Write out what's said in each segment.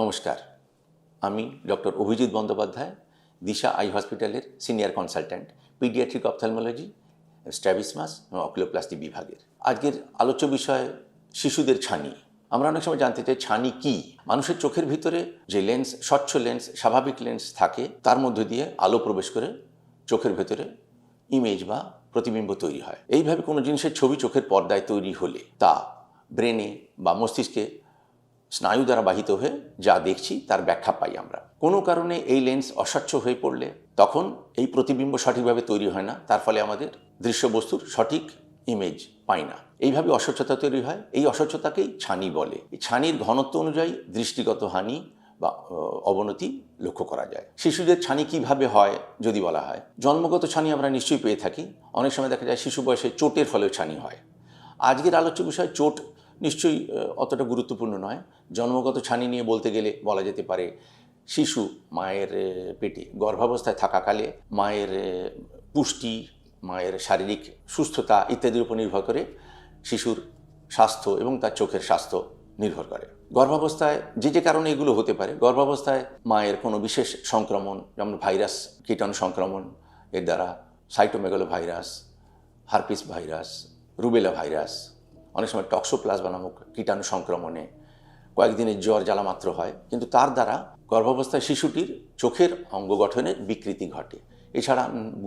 নমস্কার। আমি doctor Abhijit Bandyopadhyay, Disha eye হসপিটালের senior consultant, paediatric ophthalmology, strabismus এবং অকুলোপ্লাস্টি বিভাগের। আজকের আলোচ্য বিষয় শিশুদের ছানি। আমরা অনেক সময় জানতে চাই ছানি কি? মানুষের চোখের ভিতরে যে লেন্স, স্বচ্ছ লেন্স, স্বাভাবিক লেন্স থাকে, তার মধ্যে দিয়ে আলো প্রবেশ করে চোখের ভেতরে ইমেজ বা প্রতিবিম্ব তৈরি হয়। এইভাবে কোনো জিনিসের ছবি চোখের পর্দায় তৈরি হলে তা ব্রেনে বা মস্তিষ্কে স্নায়ু দ্বারা বাহিত হয়ে যা দেখছি তার ব্যাখ্যা পাই আমরা। কোনো কারণে এই লেন্স অস্বচ্ছ হয়ে পড়লে তখন এই প্রতিবিম্ব সঠিকভাবে তৈরি হয় না, তার ফলে আমাদের দৃশ্যবস্তুর সঠিক ইমেজ পাই না। এইভাবে অস্বচ্ছতা তৈরি হয়, এই অস্বচ্ছতাকেই ছানি বলে। এই ছানির ঘনত্ব অনুযায়ী দৃষ্টিগত হানি বা অবনতি লক্ষ্য করা যায়। শিশুদের ছানি কীভাবে হয় যদি বলা হয়? জন্মগত ছানি আমরা নিশ্চয়ই পেয়ে থাকি। অনেক সময় দেখা যায় শিশু বয়সে চোটের ফলেও ছানি হয়। আজকের আলোচ্য বিষয় চোট নিশ্চয়ই অতটা গুরুত্বপূর্ণ নয়। জন্মগত ছানি নিয়ে বলতে গেলে বলা যেতে পারে, শিশু মায়ের পেটে গর্ভাবস্থায় থাকাকালে মায়ের পুষ্টি, মায়ের শারীরিক সুস্থতা ইত্যাদির উপর নির্ভর করে শিশুর স্বাস্থ্য এবং তার চোখের স্বাস্থ্য নির্ভর করে। গর্ভাবস্থায় যে যে কারণে এগুলো হতে পারে, গর্ভাবস্থায় মায়ের কোনো বিশেষ সংক্রমণ, যেমন ভাইরাস, কীটাণু সংক্রমণ, এর দ্বারা cytomegalo virus herpes virus, rubella virus অনেক সময় টক্সোপ্লাজমা নামক কীটাণু সংক্রমণে কয়েকদিনের জ্বর জ্বালা মাত্র হয়, কিন্তু তার দ্বারা গর্ভাবস্থায় শিশুটির চোখের অঙ্গ গঠনের বিকৃতি ঘটে। এছাড়া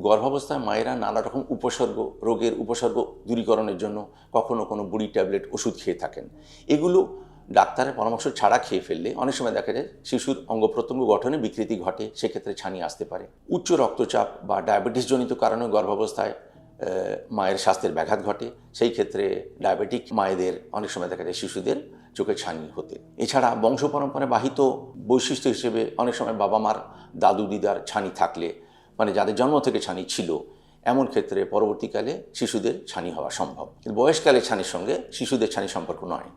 গর্ভাবস্থায় মায়েরা নানা রকম উপসর্গ, রোগের উপসর্গ দূরীকরণের জন্য কখনো কোনো বুড়ি ট্যাবলেট ওষুধ খেয়ে থাকেন। এগুলো ডাক্তারের পরামর্শ ছাড়া খেয়ে ফেললে অনেক সময় দেখা যায় শিশুর অঙ্গ প্রত্যঙ্গ গঠনে বিকৃতি ঘটে, সেক্ষেত্রে ছানি আসতে পারে। উচ্চ রক্তচাপ বা ডায়াবেটিসজনিত কারণে গর্ভাবস্থায় মায়ের স্বাস্থ্যের ব্যাঘাত ঘটে। সেই ক্ষেত্রে ডায়াবেটিক মায়েদের অনেক সময় দেখা যায় শিশুদের চোখে ছানি হতে। এছাড়া বংশ পরম্পরায় বাহিত বৈশিষ্ট্য হিসেবে অনেক সময় বাবা মার দাদু দিদার ছানি থাকলে মানে যাদের জন্ম থেকে ছানি ছিল, এমন ক্ষেত্রে পরবর্তীকালে শিশুদের ছানি হওয়া সম্ভব। কিন্তু বয়সকালে ছানির সঙ্গে শিশুদের ছানি সম্পর্ক নয়।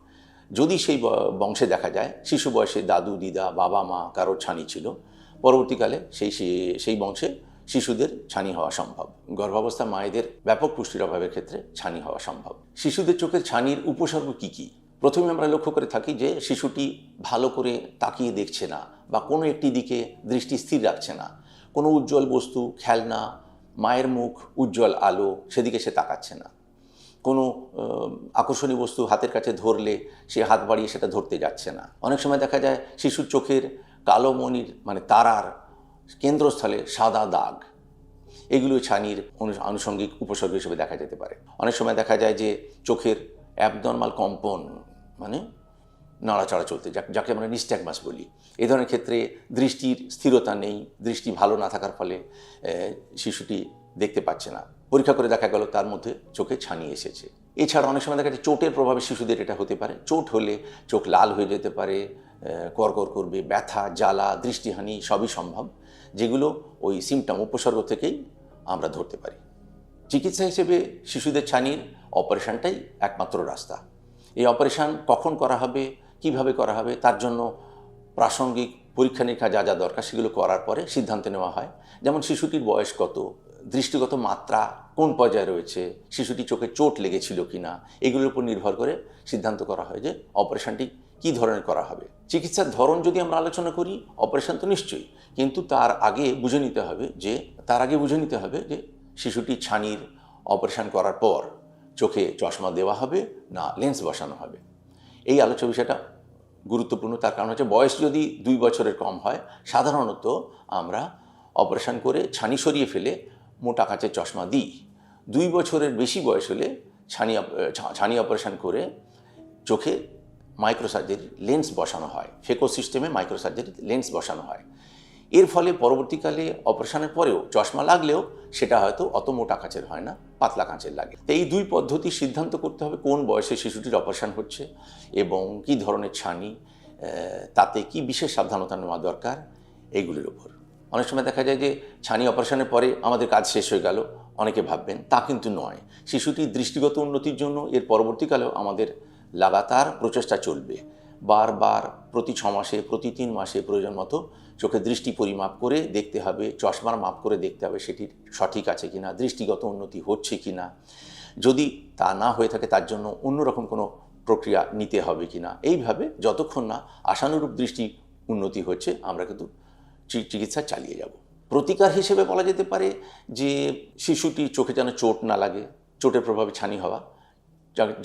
যদি সেই বংশে দেখা যায় শিশু বয়সে দাদু, দিদা, বাবা, মা কারোর ছানি ছিল, পরবর্তীকালে সেই সেই- সেই বংশে শিশুদের ছানি হওয়া সম্ভব। গর্ভাবস্থা মায়েদের ব্যাপক পুষ্টির অভাবের ক্ষেত্রে ছানি হওয়া সম্ভব। শিশুদের চোখের ছানির উপসর্গ কি কি? প্রথমে আমরা লক্ষ্য করে থাকি যে শিশুটি ভালো করে তাকিয়ে দেখছে না বা কোনো একটি দিকে দৃষ্টি স্থির রাখছে না। কোনো উজ্জ্বল বস্তু, খেলনা, মায়ের মুখ, উজ্জ্বল আলো সেদিকে সে তাকাচ্ছে না। কোনো আকর্ষণীয় বস্তু হাতের কাছে ধরলে সে হাত বাড়িয়ে সেটা ধরতে যাচ্ছে না। অনেক সময় দেখা যায় শিশুর চোখের কালো মনির মানে তারার কেন্দ্রস্থলে সাদা দাগ। এগুলো ছানির আনুষঙ্গিক উপসর্গ হিসেবে দেখা যেতে পারে। অনেক সময় দেখা যায় যে চোখের অ্যাবনর্মাল কম্পন মানে নাড়াচাড়া চলতে, যাক আমরা নিস্ট্যাগমাস বলি। এ ধরনের ক্ষেত্রে দৃষ্টির স্থিরতা নেই, দৃষ্টি ভালো না থাকার ফলে শিশুটি দেখতে পাচ্ছে না। পরীক্ষা করে দেখা গেল তার মধ্যে চোখে ছানি এসেছে। এছাড়া অনেক সময় দেখা যায় চোটের প্রভাবে শিশুদের এটা হতে পারে। চোট হলে চোখ লাল হয়ে যেতে পারে করকর করবে, ব্যথা, জ্বালা, দৃষ্টিহানি সবই সম্ভব, যেগুলো ওই সিমটম উপসর্গ থেকেই আমরা ধরতে পারি। চিকিৎসা হিসেবে শিশুদের ছানির অপারেশনটাই একমাত্র রাস্তা। এই অপারেশন কখন করা হবে, কীভাবে করা হবে, তার জন্য প্রাসঙ্গিক পরীক্ষা নিরীক্ষা যা যা দরকার সেগুলো করার পরে সিদ্ধান্ত নেওয়া হয়। যেমন শিশুটির বয়স কত, দৃষ্টিগত মাত্রা কোন পর্যায়ে রয়েছে শিশুটি চোখে চোট লেগেছিল কি না এগুলোর উপর নির্ভর করে সিদ্ধান্ত করা হয় যে অপারেশনটি কী ধরনের করা হবে? চিকিৎসার ধরন যদি আমরা আলোচনা করি অপারেশন তো নিশ্চয়ই, কিন্তু তার আগে বুঝে নিতে হবে যে, তার আগে বুঝে নিতে হবে যে, শিশুটি ছানির অপারেশন করার পর চোখে চশমা দেওয়া হবে না লেন্স বসানো হবে। এই আলোচ্য বিষয়টা গুরুত্বপূর্ণ, তার কারণ হচ্ছে বয়স যদি দুই বছরের কম হয়, সাধারণত আমরা অপারেশন করে ছানি সরিয়ে ফেলে মোটা কাঁচের চশমা দিই। দুই বছরের বেশি বয়স হলে ছানি ছানি অপারেশন করে চোখে মাইক্রোসার্জারি লেন্স বসানো হয়। ফেকো সিস্টেমে মাইক্রোসার্জারি লেন্স বসানো হয়। এর ফলে পরবর্তীকালে অপারেশনের পরেও চশমা লাগলেও সেটা হয়তো অত মোটা কাঁচের হয় না, পাতলা কাঁচের লাগে। এই দুই পদ্ধতির সিদ্ধান্ত করতে হবে কোন বয়সে শিশুটির অপারেশন হচ্ছে এবং কি ধরনের ছানি তাতে কি বিশেষ সাবধানতা নেওয়া দরকার, এইগুলির উপর। অনেক সময় দেখা যায় যে ছানি অপারেশনের পরে আমাদের কাজ শেষ হয়ে গেল, অনেকে ভাববেন তা কিন্তু নয়। শিশুটির দৃষ্টিগত উন্নতির জন্য এর পরবর্তীকালেও আমাদের লাগাতার প্রচেষ্টা চলবে। বারবার প্রতি ছ মাসে, প্রতি তিন মাসে প্রয়োজন মতো চোখে দৃষ্টি পরিমাপ করে দেখতে হবে, চশমার মাপ করে দেখতে হবে সেটির সঠিক আছে কিনা, দৃষ্টিগত উন্নতি হচ্ছে কি না যদি তা না হয়ে থাকে তার জন্য অন্যরকম কোনো প্রক্রিয়া নিতে হবে কিনা। এইভাবে যতক্ষণ না আশানুরূপ দৃষ্টি উন্নতি হচ্ছে, আমরা কিন্তু চিকিৎসা চালিয়ে যাব। প্রতিকার হিসেবে বলা যেতে পারে যে শিশুটি চোখে যেন চোট না লাগে, চোটের প্রভাবে ছানি হওয়া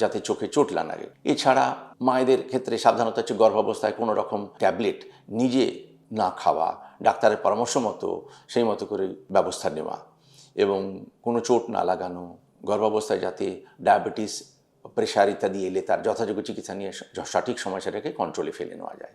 যাতে চোখে চোট না লাগে। এছাড়া মায়েদের ক্ষেত্রে সাবধানতা হচ্ছে গর্ভাবস্থায় কোনো রকম ট্যাবলেট নিজে না খাওয়া, ডাক্তারের পরামর্শ মতো সেই মতো করে ব্যবস্থা নেওয়া এবং কোনো চোট না লাগানো, গর্ভাবস্থায় যাতে ডায়াবেটিস, প্রেশার ইত্যাদি এলে তার যথাযোগ্য চিকিৎসা নিয়ে সঠিক সময় সেটাকে কন্ট্রোলে ফেলে নেওয়া যায়।